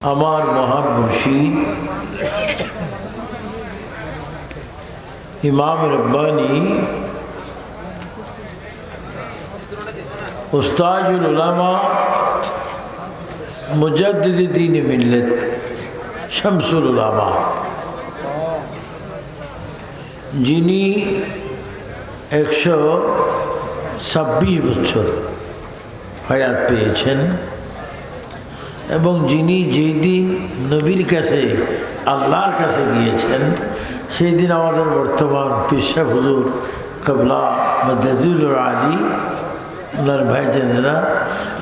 আমার মহান মুর্শিদ, ইমাম রব্বানি, উস্তাজুল উলামা, মুজাদ্দিদ দিন মিল্লত শামসুল উলামা। যিনি একশো ছাব্বিশ বছর হায়াত পেয়েছেন। এবং যিনি যেই দিন নবীর কাছে, আল্লাহর কাছে গিয়েছেন, সেই দিন আমাদের বর্তমান পেশা হুজুর কবলা মদাজুল আলী, ওনার ভাইজানেরা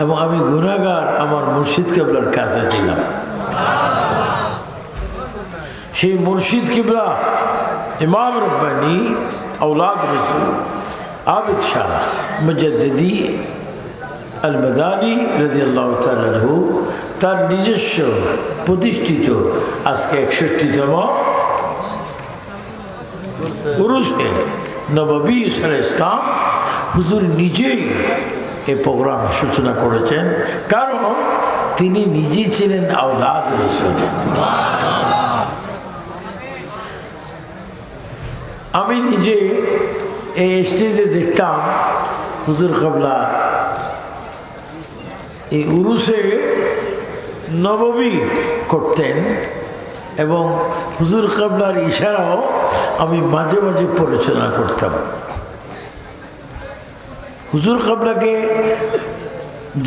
এবং আমি গুণাগার আমার মুর্শিদ কেবলার কাছে ছিলাম। সেই মুর্শিদ কিবলা ইমাম রব্বানি আউলাদ রসুল, আবিদ শাহ মুজদ্দি আল মদানি রদি আল্লাহ তালু তার নিজস্ব প্রতিষ্ঠিত আজকে একষট্টিতম পুরুষে নবী সাল ইসলাম হুজুর নিজেই এই প্রোগ্রাম সূচনা করেছেন। কারণ তিনি নিজেই ছিলেন আওলাদ রসুল। আমি নিজে এই স্টেজে দেখতাম হুজুর কবলা। এই উরুসে নবমী করতেন এবং হুজুর কাবলার ইশারাও আমি মাঝে মাঝে পরিচালনা করতাম। হুজুর কাবলাকে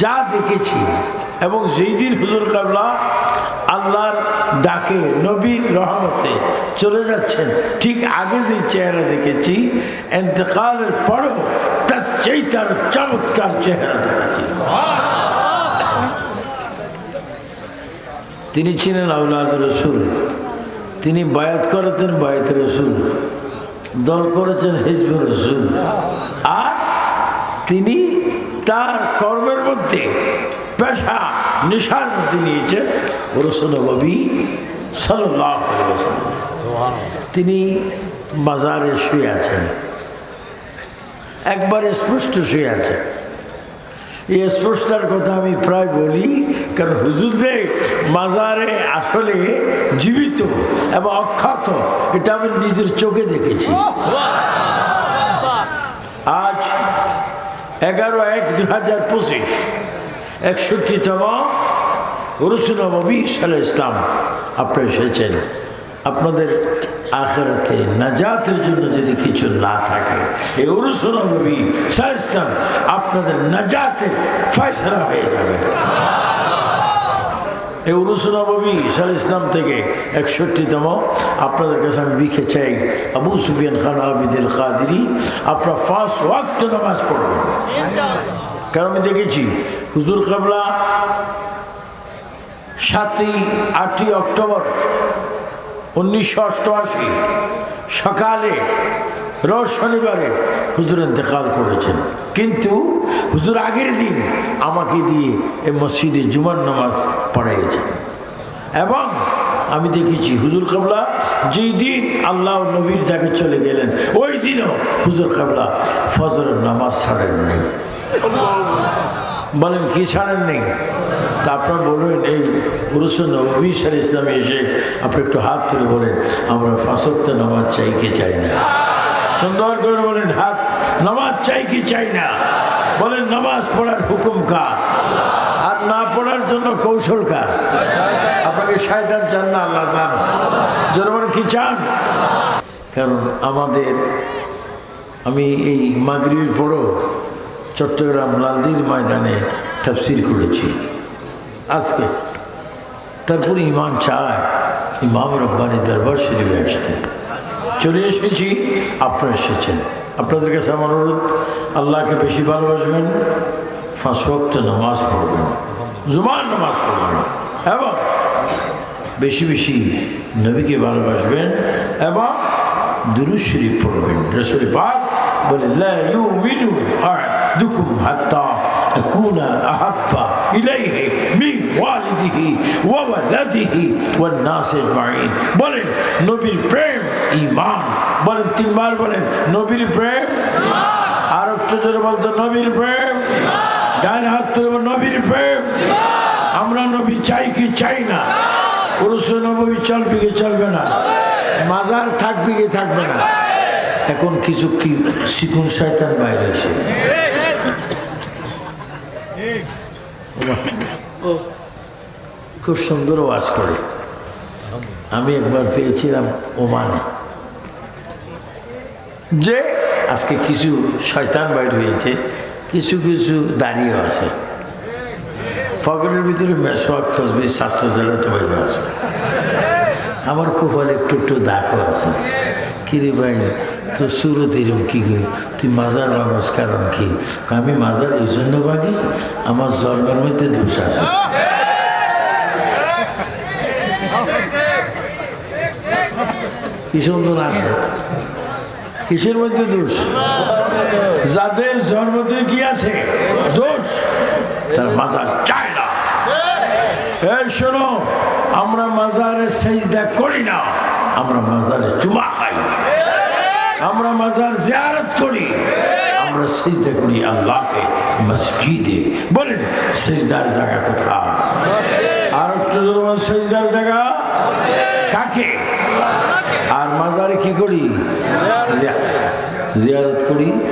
যা দেখেছি এবং যেই দিন হুজুর কাবলা আল্লাহর ডাকে নবীর রহমতে চলে যাচ্ছেন, ঠিক আগে যে চেহারা দেখেছি, এতেকালের পরও তার চেয়ে তার চমৎকার চেহারা দেখেছি। তিনি ছিলেন আউলাদ রসুল। তিনি বায়াত করেছেন বায়াত রসুল। দল করেছেন হিজবুর রসুল। আর তিনি তার কর্মের মধ্যে পেশা, নেশার মধ্যে নিয়েছেন রসুল নবী সাল্লাহ তিনি বাজারে শুয়ে আছেন। একবার স্পষ্ট শুয়ে আছেন। এই স্পর্শটার কথা আমি প্রায় বলি কারণ হুজুরদের মাজারে আসলে জীবিত এবং অক্ষত, এটা আমি নিজের চোখে দেখেছি। আজ এগারো এক দু হাজার পঁচিশ, একষট্টিতম রসুনবী সাল ইসলাম আপনি এসেছেন। আপনাদের আখেরাতে নাজাতের জন্য যদি কিছু না থাকে, এই উরুসনবী সাল ইসলাম আপনাদের নাজাতের ফয়সলা হয়ে যাবে। এই উরুসনবী সাল ইসলাম থেকে একষট্টিতম, আপনাদের কাছে আমি লিখে চাই, আবু সুফিয়ান খান আবিদুল কাদিরি, আপনার ফার্স্ট ওয়াক্ত নামাজ পড়বেন। কারণ আমি দেখেছি, হুজুর কাবলা সাতই আটই অক্টোবর উনিশশো অষ্টআশি সকালে, রোজ শনিবারে হুজুর ইন্তেকাল করেছেন। কিন্তু হুজুর আগের দিন আমাকে দিয়ে এ মসজিদে জুমার নামাজ পড়াইয়েছেন। এবং আমি দেখেছি হুজুর কাবলা যেই দিন আল্লাহ নবীর ডাকে চলে গেলেন, ওই দিনও হুজুর কাবলা ফজরের নামাজ ছাড়েন নেই বলেন, কি ছাড়েন নেই তা আপনার বলবেন এই উরুসুন নবী সাল ইসলামে এসে আপনি একটু হাত তুলে বলেন, আমরা ফাঁসক্ত নামাজ চাই কি চাই না? সুন্দর করে বলেন, হাত, নামাজ চাই কি চাই না? বলেন, নামাজ পড়ার হুকুম কার? আর না পড়ার জন্য কৌশল কার? আপনাকে শায়দান চান না, আল্লাহ চান। জনগণ কি চান? কারণ আমাদের, আমি এই মাগরির পরও চট্টগ্রাম লালদির ময়দানে তফসির করেছি। আজকে তারপরে ইমাম চায়, ইমাম রব্বানি দরবার শরীফে আসতে। চলে এসেছি, আপনারা এসেছেন। আপনাদের কাছে আমার অনুরোধ, আল্লাহকে বেশি ভালোবাসবেন, ফাঁস ওয়াক্ত নামাজ পড়বেন, জুমার নামাজ পড়বেন, এবং বেশি বেশি নবীকে ভালোবাসবেন এবং দুরুজ শরীফ পড়বেন। রসুল পাক বলে, লা ইউমিনু আহাদুকুম হাত্তা আকুনা আহাব্বা ইলাইহি মিন ওয়ালিদিহি ওয়া ওয়ালাদিহি ওয়ান নাস আজমাইন। বলেন, নবীর প্রেম, ঈমান বলেন, তিনবার বলেন, নবীর প্রেম। আর একটু জোরে বলতো, নবীর প্রেম। ডান হাত তুলে নবীর প্রেম। আমরা নবী চাই কি চাই না? পুরুষ নবী চলবে কি চলবে না? মাজার থাকবে কি থাকবে না? এখন কিছু কি শিকুন শয়তান বাইরে এসে। খুব সুন্দর ওয়াজ করে। আমি একবার পেয়েছিলাম ওমানে। যে আজকে কিছু শয়তান বাইর হয়েছে, কিছু কিছু দাঁড়িয়ে আছে। ফগলের ভিতরে মেসোয়াক তসবি, স্বাস্থ্য জেলাতে বাইরে আছে। আমার কপালে একটু একটু দাগও আছে। কিরে ভাই তো সুরত এরম কী কই তুই মাজার মানুষ, কারণ কি? আমি মাজার এই জন্য ভাগি আমার জন্মের মধ্যে দোষ আছে। কি সুন্দর আছে কিসের মধ্যে দোষ? যাদের জন্মতে কি আছে? দোষ? তার মাজার চায় না। এই শোনো, আমরা মাজারে সেজদা করি না। আমরা মাজারে চুমা খাই। আমরা মাজার জিয়ারত করি। আমরা সেজদা করি আল্লাহকে মসজিদে। বলেন, সেজদার জায়গা কোথায়? আর একটু সেজদার জায়গা কাকে? আর মাজারে কি করি? জিয়া- জিয়ারত করি?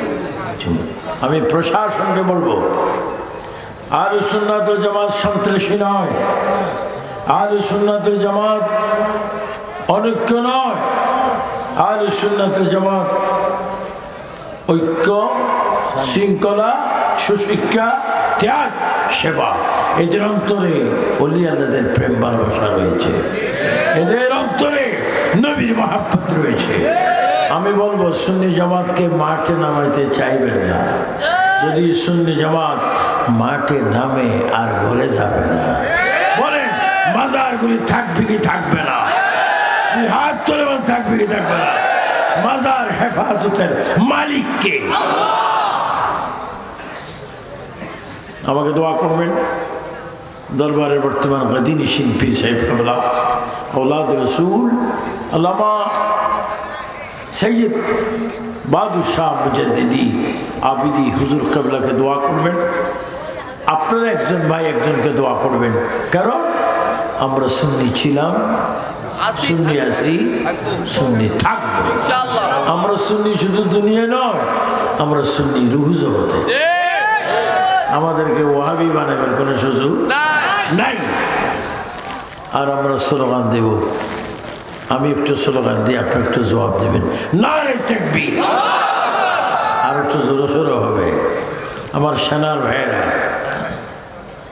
আমি প্রশাসনকে বলব আর সুন্নাতুল জামাত সন্ত্রাসী নয়। আর সুন্নাতুল জামাত অনৈক্য নয়। আর সুন্নাতুল জামাত ঐক্য, শৃঙ্খলা, সুশিক্ষা, ত্যাগ, সেবা। এদের অন্তরে অলি প্রেম, ভালোবাসা রয়েছে। এদের অন্তরে নবীর মহাব্বত রয়েছে। আমি বলব, সুন্নি জামাতকে মাঠে নামাইতে চাইবেন না। যদি সুন্নি জামাত মাঠে নামে আর ঘরে যাবে না। বলেন, মাজারগুলি থাকবে কি থাকবে না? হাত তোলে থাকবে কি থাকবে না? মাজার হেফাজতের মালিককে আমাকে দোয়া করবেন। দরবারের বর্তমান গদিনী শিল্পী সাহেব কমলা اولاد رسول علامہ سید বাহাদুর শাহ মুজাদ্দিদি আবিদি হুজুর কাবলাকে দোয়া করবেন। আপনারা একজন ভাই একজনকে দোয়া করবেন। কারণ আমরা সুন্নি ছিলাম সুন্নি আছি সুন্নি থাকব। আমরা সুন্নি শুধু দুনিয়া নয় আমরা সুন্নি রুহু জগতে। আমাদেরকে ওহাবি বানাবেন কোনো সুযোগ নাই। আর আমরা স্লোগান দেব। আমি একটু স্লোগান দিই, আপনি একটু জবাব দেবেন। না রে থাকবি আর একটু জোরো সোরো হবে। আমার সেনার ভাইয়েরা,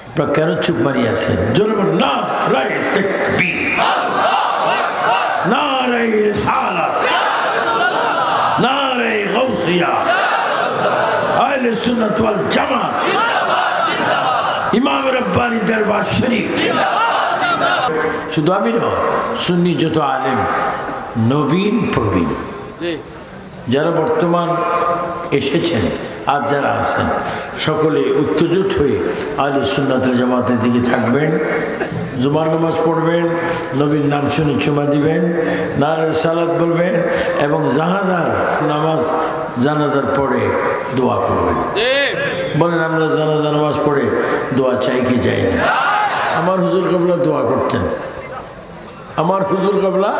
আপনারা কেন চুপ মারিয়ে আছেন? জোরে না রায় থাকবি না রে সালা না রে গৌসিয়া আহলে সুন্নাত ওয়াল জামাত। ইমাম রব্বানি দরবার শরীফ। শুধু আমি নয় সুন্নি যত আলেম নবীন প্রবীণ। যারা বর্তমান এসেছেন আর যারা আছেন সকলে ঐক্যজোট হয়ে আলী সুন্নাতুল জামাতের দিকে থাকবেন জুমার নামাজ পড়বেন নবীর নাম শুনে চুমা দিবেন নারের সালাদ বলবেন এবং জানাজার নামাজ জানাজার পরে দোয়া করবেন। বলেন আমরা জানাজা নামাজ পড়ে দোয়া চাই কি চাই না? আমার হুজুর কবলা দোয়া করতেন। আমার হুজুর কাবলা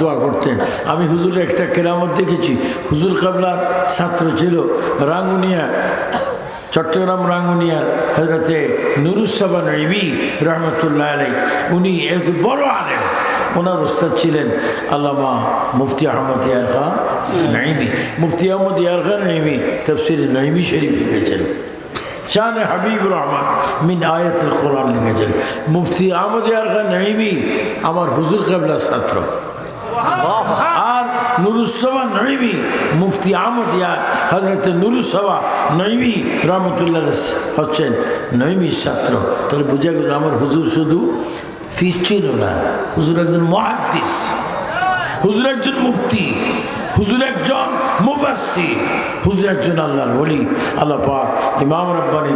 দোয়া করতেন। আমি হুজুরের একটা কেরামত দেখেছি। হুজুর কাবলার ছাত্র ছিল রাঙ্গুনিয়া, চট্টগ্রাম রাঙ্গুনিয়ার হজরতে নুরুসাবান ইবি রহমতুল্লাহ আলাই উনি এত বড় আলেন ওনার উস্তাদ ছিলেন আল্লামা মুফতি আহমদ ইয়ার খান নাইমি মুফতি আহমদ ইয়ার খান নাইমি তফসির নাইমি শরীফ লিখেছেন। শান হাবিবুর রহমান মিন আয়াতুল কোরআন লিখেছেন। মুফতি আহমদ ইয়ার খান নাইমি আমার হুজুর কাবলার ছাত্র। আর নুরুসভা নইমি মুফতি আহমদ ইয়া হজরত নুরুসভা নইমি রহমতুল্লাহ হচ্ছেন নইমির ছাত্র। তাহলে বুঝা গেল আমার হুজুর শুধু ফিস ছিল না, হুজুর একজন মহাদ্দিস, হুজুর একজন মুফতি। হুজুর একজন মুফাসির হুজুর একজন আল্লাহর বলি আল্লাহ পাক ইমাম রব্বানি